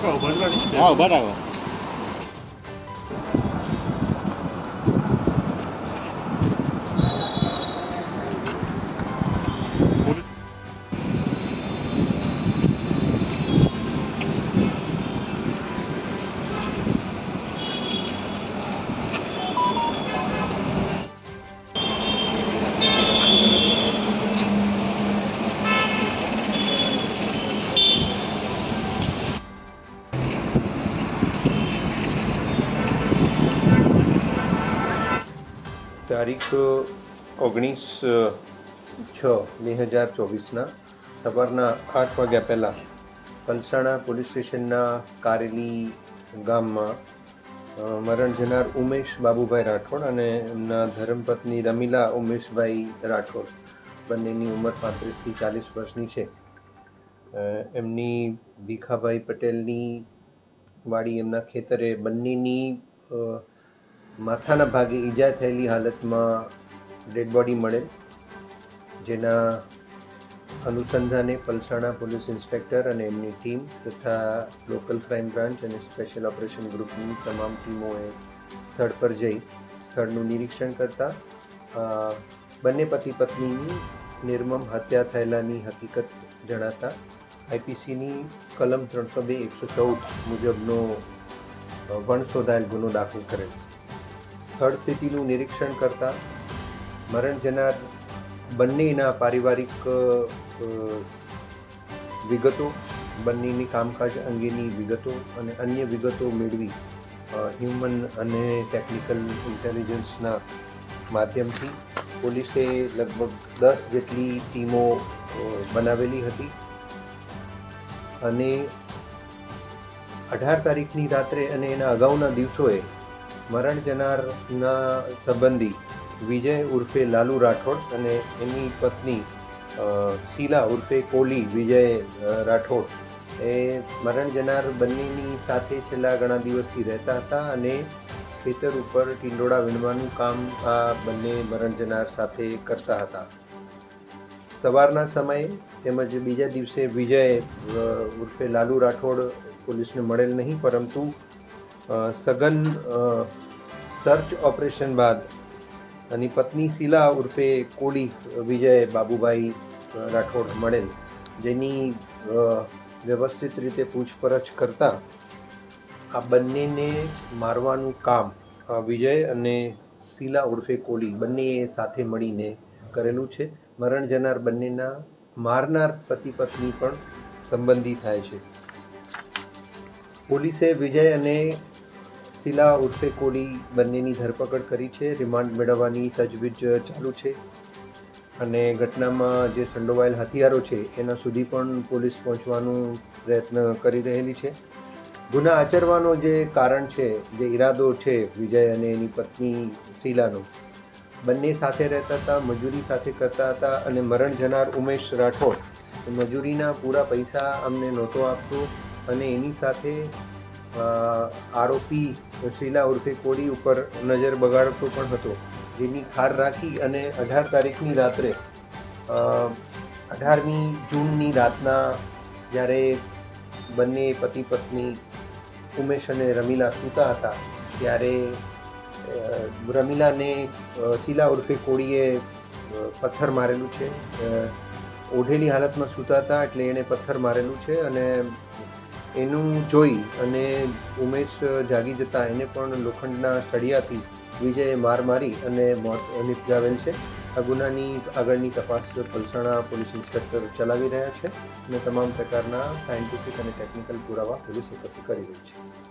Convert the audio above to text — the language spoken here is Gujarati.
가고 먼저 가시면 돼요. તારીખ ઓગણીસ છ બે હજાર ચોવીસના સવારના આઠ વાગ્યા પહેલાં પલસાણા પોલીસ સ્ટેશનના કારેલી ગામમાં મરણ જનાર ઉમેશ બાબુભાઈ રાઠોડ અને એમના ધર્મપત્ની રમીલા ઉમેશભાઈ રાઠોડ બંનેની ઉંમર પાંત્રીસથી ચાલીસ વર્ષની છે. એમની ભીખાભાઈ પટેલની વાડી એમના ખેતરે બંનેની માથાના ભાગે ઈજા થયેલી હાલતમાં ડેડ બોડી મળેલ. જેના અનુસંધાને પલસાણા પોલીસ ઇન્સ્પેક્ટર અને એમની ટીમ તથા લોકલ ક્રાઇમ બ્રાન્ચ અને સ્પેશિયલ ઓપરેશન ગ્રુપની તમામ ટીમોએ સ્થળ પર જઈ સ્થળનું નિરીક્ષણ કરતા બંને પતિ પત્નીની નિર્મમ હત્યા થયેલાની હકીકત જણાતા, આઈપીસીની કલમ ત્રણસો બે એકસો ચૌદ મુજબનો વણ શોધાયેલ ગુનો દાખલ કરેલ. સ્થળ સ્થિતિનું નિરીક્ષણ કરતા મરણ જનાર બંનેના પારિવારિક વિગતો, બંનેની કામકાજ અંગેની વિગતો અને અન્ય વિગતો મેળવી હ્યુમન અને ટેકનિકલ ઇન્ટેલિજન્સના માધ્યમથી પોલીસે લગભગ દસ જેટલી ટીમો બનાવેલી હતી. અને અઢાર તારીખની રાત્રે અને એના અગાઉના દિવસોએ મરણ જનારના સંબંધી વિજય ઉર્ફે લાલુ રાઠોડ અને એની પત્ની શીલા ઉર્ફે કોલી વિજય રાઠોડ એ મરણ જનાર બંનેની સાથે છેલ્લા ઘણા દિવસથી રહેતા હતા અને ખેતર ઉપર ટીંડોળા વીણવાનું કામ આ બંને મરણ જનાર સાથે કરતા હતા. સવારના સમયે તેમજ બીજા દિવસે વિજય ઉર્ફે લાલુ રાઠોડ પોલીસને મળેલ નહીં, પરંતુ સઘન સર્ચ ઓપરેશન બાદ એની પત્ની શીલા ઉર્ફે કોળી વિજય બાબુભાઈ રાઠોડ મળેલ. જેની વ્યવસ્થિત રીતે પૂછપરછ કરતાં આ બંનેને મારવાનું કામ વિજય અને શીલા ઉર્ફે કોલી બંનેએ સાથે મળીને કરેલું છે. મરણ જનાર બંનેના મારનાર પતિ પત્ની પણ સંબંધી થાય છે. પોલીસે વિજય અને શીલા ઉર્ફે કોલી બંનેની ધરપકડ કરી છે. રિમાન્ડ મેળવવાની તજવીજ ચાલુ છે અને ઘટનામાં જે સંડોવાયેલ હથિયારો છે, એના સુધી પણ પોલીસ પહોંચવાનું પ્રયત્ન કરી રહેલી છે. ગુના આચરવાનો જે કારણ છે, જે ઈરાદો છે વિજય અને એની પત્ની શીલાનો બંને સાથે રહેતા હતા, મજૂરી સાથે કરતા હતા અને મરણ જનાર ઉમેશ રાઠોડ મજૂરીના પૂરા પૈસા અમને નહોતો આપતો અને એની સાથે આરોપી શીલા ઉર્ફે કોળી ઉપર નજર બગાડતો પણ હતો. જેની ખાર રાખી અને અઢાર તારીખની રાત્રે અઢારમી જૂનની રાતના જ્યારે બંને પતિ પત્ની ઉમેશ અને રમીલા સૂતા હતા, ત્યારે રમીલાને શીલા ઉર્ફે કોળીએ પથ્થર મારેલું છે. ઓઢેલી હાલતમાં સૂતા હતા એટલે એણે પથ્થર મારેલું છે અને એનું જોઈ અને ઉમેશ જાગી જતા એને પણ લોખંડના સળિયાથી વિજયે માર મારી અને મોત નિપજાવેલ છે. આ ગુનાની આગળની તપાસ પલસાણા પોલીસ ઇન્સ્પેક્ટર ચલાવી રહ્યા છે અને તમામ પ્રકારના સાયન્ટિફિક અને ટેકનિકલ પુરાવા પોલીસ એકત્ર કરી રહી છે.